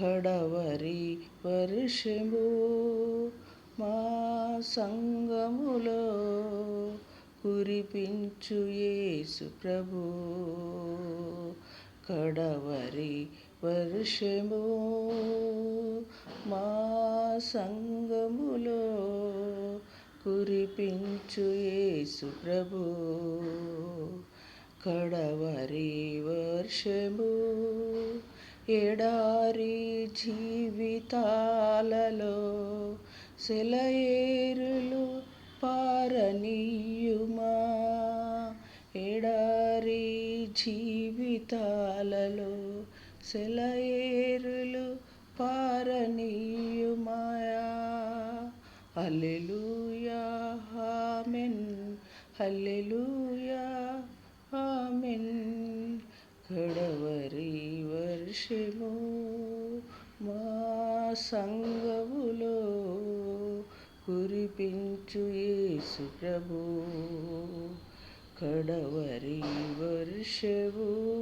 కడవరి వర్షము మా సంగములో కురిపించు యేసు ప్రభు. కడవరి వర్షము మా సంగములో కురిపించు యేసు ప్రభు. కడవరి వర్షము ఎడారి జీవితాలలో సెలయేరులు పారనీయుమా? ఎడారి జీవితాలలో సెలయేరులు పారనీయుమాయా హల్లెలూయా హామెన్ హల్లెలూయా హామెన్ కడవరి వర్షము మా సంగములో కురిపించు యేసు ప్రభు. కడవరి వర్షము